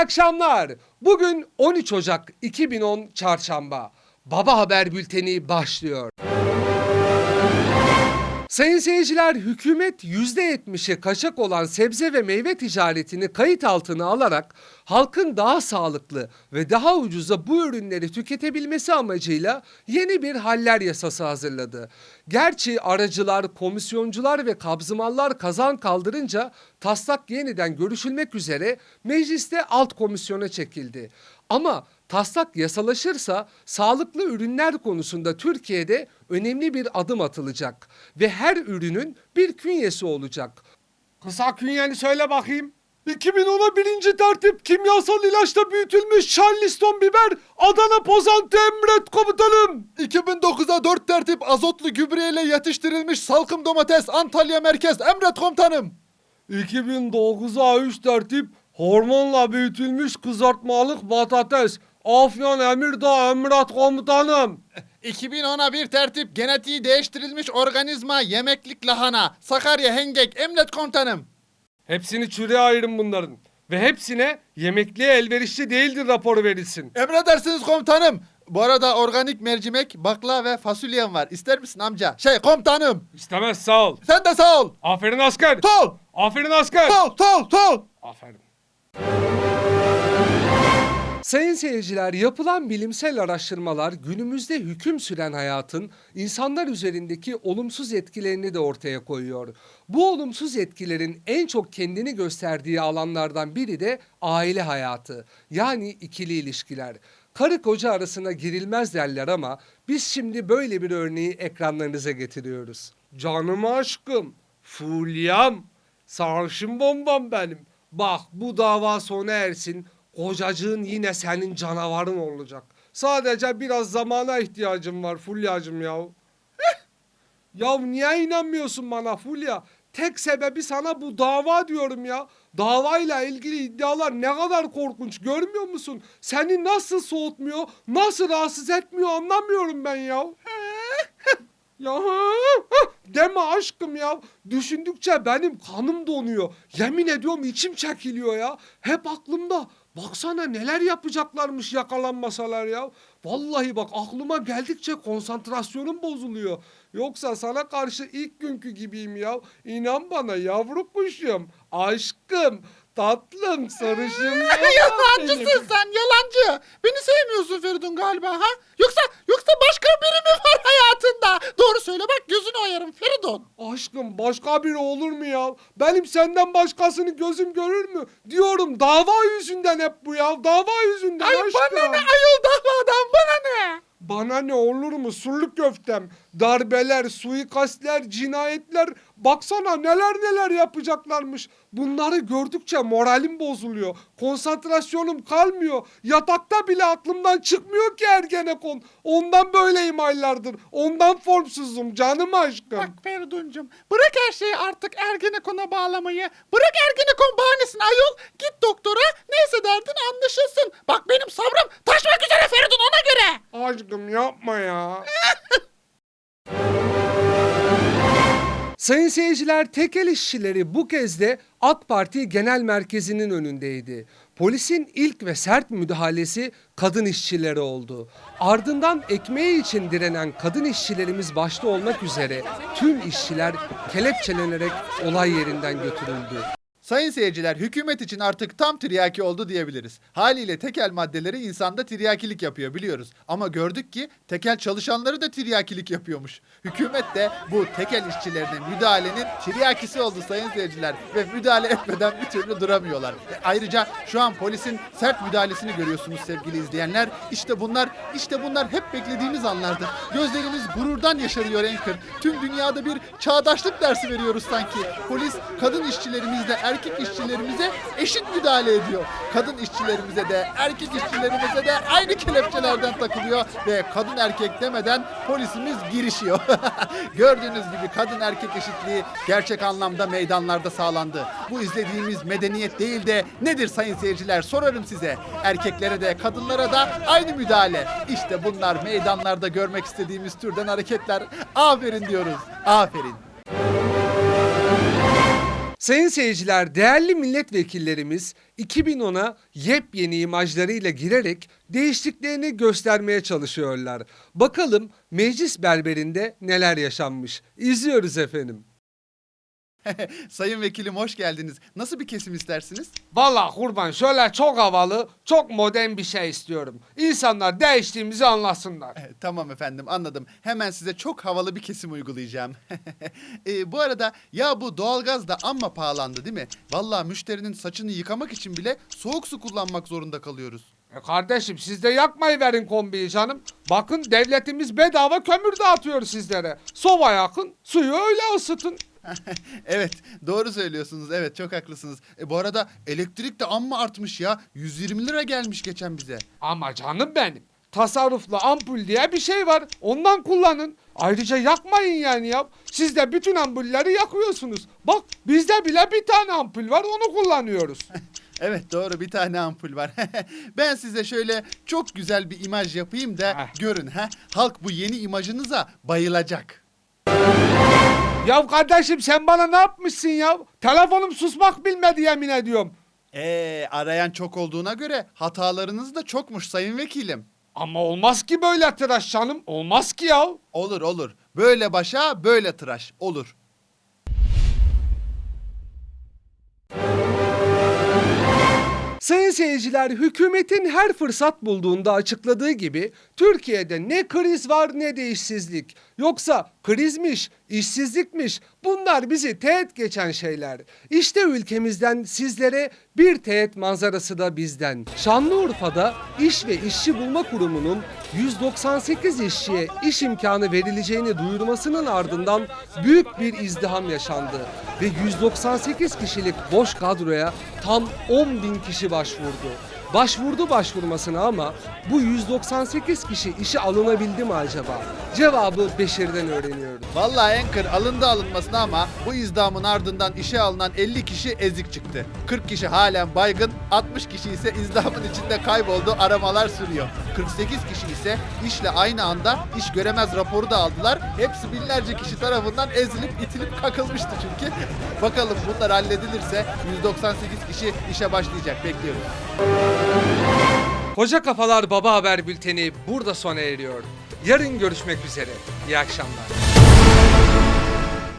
akşamlar. Bugün 13 Ocak 2010 Çarşamba. Baba Haber Bülteni başlıyor. Sayın seyirciler, hükümet %70'i kaçak olan sebze ve meyve ticaretini kayıt altına alarak halkın daha sağlıklı ve daha ucuza bu ürünleri tüketebilmesi amacıyla yeni bir haller yasası hazırladı. Gerçi aracılar, komisyoncular ve kabzımallar kazan kaldırınca taslak yeniden görüşülmek üzere mecliste alt komisyona çekildi. Ama taslak yasalaşırsa sağlıklı ürünler konusunda Türkiye'de önemli bir adım atılacak ve her ürünün bir künyesi olacak. Kısa künyeni söyle bakayım. 2010'a birinci tertip kimyasal ilaçla büyütülmüş Charleston biber Adana Pozantı emret komutanım. 2009'a 4 tertip azotlu gübreyle yetiştirilmiş salkım domates Antalya merkez emret komutanım. 2009'a 3 tertip hormonla büyütülmüş kızartmalık patates Afyon Emirdağ emret komutanım. 2010'a bir tertip genetiği değiştirilmiş organizma yemeklik lahana Sakarya hengek emret komutanım. Hepsini çürüye ayırın bunların. Ve hepsine yemekliğe elverişli değildir raporu verilsin. Emredersiniz komutanım. Bu arada organik mercimek, bakla ve fasulyem var. İster misin amca? Şey komutanım. İstemez sağ ol. Sen de sağ ol. Aferin asker. Sol. Aferin asker. Sol. Sol. Sol. Aferin. Sayın seyirciler, yapılan bilimsel araştırmalar günümüzde hüküm süren hayatın insanlar üzerindeki olumsuz etkilerini de ortaya koyuyor. Bu olumsuz etkilerin en çok kendini gösterdiği alanlardan biri de aile hayatı. Yani ikili ilişkiler. Karı koca arasına girilmez derler ama biz şimdi böyle bir örneği ekranlarınıza getiriyoruz. Canım aşkım, Fulyam, sarışın bombam benim. Bak bu dava sona ersin. Kocacığın yine senin canavarın olacak. Sadece biraz zamana ihtiyacım var Fulya'cığım ya. ya niye inanmıyorsun bana Fulya? Tek sebebi sana bu dava diyorum ya. Davayla ilgili iddialar ne kadar korkunç görmüyor musun? Seni nasıl soğutmuyor, nasıl rahatsız etmiyor anlamıyorum ben ya. Ya deme aşkım ya. Düşündükçe benim kanım donuyor. Yemin ediyorum içim çekiliyor ya. Hep aklımda. Baksana neler yapacaklarmış yakalanmasalar ya. Vallahi bak aklıma geldikçe konsantrasyonum bozuluyor. Yoksa sana karşı ilk günkü gibiyim ya. İnan bana yavru kuşum, aşkım, tatlım, sarışın. Yalancısın sen yalancı. Beni sevmiyorsun Feridun galiba ha? Yoksa yoksa başka biri mi Doğru söyle bak gözünü oyarım Feridun. Aşkım başka biri olur mu ya? Benim senden başkasını gözüm görür mü? Diyorum dava yüzünden hep bu ya. Dava yüzünden Ay aşkım. bana ne ayol davadan bana ne? Bana ne olur mu? Surluk köftem. Darbeler, suikastler, cinayetler. Baksana neler neler yapacaklarmış. Bunları gördükçe moralim bozuluyor. Konsantrasyonum kalmıyor. Yatakta bile aklımdan çıkmıyor ki Ergenekon. Ondan böyleyim aylardır. Ondan formsuzum canım aşkım. Bak Feriduncum bırak her şeyi artık Ergenekon'a bağlamayı. Bırak Ergenekon bahanesini ayol. Git doktora neyse derdin anlaşılsın. Bak benim sabrım taşmak üzere Feridun ona göre. Aşkım yapma ya. Sayın seyirciler tekel işçileri bu kez de AK Parti Genel Merkezi'nin önündeydi. Polisin ilk ve sert müdahalesi kadın işçileri oldu. Ardından ekmeği için direnen kadın işçilerimiz başta olmak üzere tüm işçiler kelepçelenerek olay yerinden götürüldü. Sayın seyirciler hükümet için artık tam tiryaki oldu diyebiliriz. Haliyle tekel maddeleri insanda tiryakilik yapıyor biliyoruz. Ama gördük ki tekel çalışanları da tiryakilik yapıyormuş. Hükümet de bu tekel işçilerine müdahalenin tiryakisi oldu sayın seyirciler. Ve müdahale etmeden bir türlü duramıyorlar. E, ayrıca şu an polisin sert müdahalesini görüyorsunuz sevgili izleyenler. İşte bunlar, işte bunlar hep beklediğimiz anlardı. Gözlerimiz gururdan yaşarıyor Anchor. Tüm dünyada bir çağdaşlık dersi veriyoruz sanki. Polis kadın işçilerimizle erkek işçilerimize eşit müdahale ediyor. Kadın işçilerimize de erkek işçilerimize de aynı kelepçelerden takılıyor ve kadın erkek demeden polisimiz girişiyor. Gördüğünüz gibi kadın erkek eşitliği gerçek anlamda meydanlarda sağlandı. Bu izlediğimiz medeniyet değil de nedir sayın seyirciler sorarım size. Erkeklere de kadınlara da aynı müdahale. İşte bunlar meydanlarda görmek istediğimiz türden hareketler. Aferin diyoruz. Aferin. Sayın seyirciler, değerli milletvekillerimiz 2010'a yepyeni imajlarıyla girerek değiştiklerini göstermeye çalışıyorlar. Bakalım meclis berberinde neler yaşanmış. İzliyoruz efendim. Sayın vekilim hoş geldiniz. Nasıl bir kesim istersiniz? Vallahi kurban şöyle çok havalı, çok modern bir şey istiyorum. İnsanlar değiştiğimizi anlasınlar. Eh, Tamam efendim anladım. Hemen size çok havalı bir kesim uygulayacağım. Eh, bu arada ya bu doğalgaz da amma pahalandı değil mi? Vallahi müşterinin saçını yıkamak için bile soğuk su kullanmak zorunda kalıyoruz. E kardeşim siz de yakmayı verin kombiyi canım. Bakın devletimiz bedava kömür dağıtıyor sizlere. Soba yakın, suyu öyle ısıtın. evet doğru söylüyorsunuz. Evet çok haklısınız. E, bu arada elektrik de amma artmış ya. 120 lira gelmiş geçen bize. Ama canım benim. Tasarruflu ampul diye bir şey var. Ondan kullanın. Ayrıca yakmayın yani ya. Siz de bütün ampulleri yakıyorsunuz. Bak bizde bile bir tane ampul var onu kullanıyoruz. Evet doğru bir tane ampul var. ben size şöyle çok güzel bir imaj yapayım da görün. ha. Halk bu yeni imajınıza bayılacak. Ya kardeşim sen bana ne yapmışsın ya? Telefonum susmak bilmedi yemin ediyorum. Ee, arayan çok olduğuna göre hatalarınız da çokmuş sayın vekilim. Ama olmaz ki böyle tıraş canım. Olmaz ki ya. Olur olur. Böyle başa böyle tıraş olur. Sayın seyirciler, hükümetin her fırsat bulduğunda açıkladığı gibi Türkiye'de ne kriz var ne de işsizlik. Yoksa krizmiş, işsizlikmiş bunlar bizi teğet geçen şeyler. İşte ülkemizden sizlere bir teğet manzarası da bizden. Şanlıurfa'da İş ve İşçi Bulma Kurumu'nun 198 işçiye iş imkanı verileceğini duyurmasının ardından büyük bir izdiham yaşandı. Ve 198 kişilik boş kadroya tam 10 bin kişi başvurdu. Başvurdu başvurmasına ama bu 198 kişi işe alınabildi mi acaba? Cevabı Beşir'den öğreniyoruz. Vallahi Anchor alındı alınmasına ama bu izdamın ardından işe alınan 50 kişi ezik çıktı. 40 kişi halen baygın, 60 kişi ise izdamın içinde kayboldu, aramalar sürüyor. 48 kişi ise işle aynı anda iş göremez raporu da aldılar. Hepsi binlerce kişi tarafından ezilip itilip kakılmıştı çünkü. Bakalım bunlar halledilirse 198 kişi işe başlayacak bekliyoruz. Koca Kafalar Baba Haber Bülteni burada sona eriyor. Yarın görüşmek üzere. İyi akşamlar.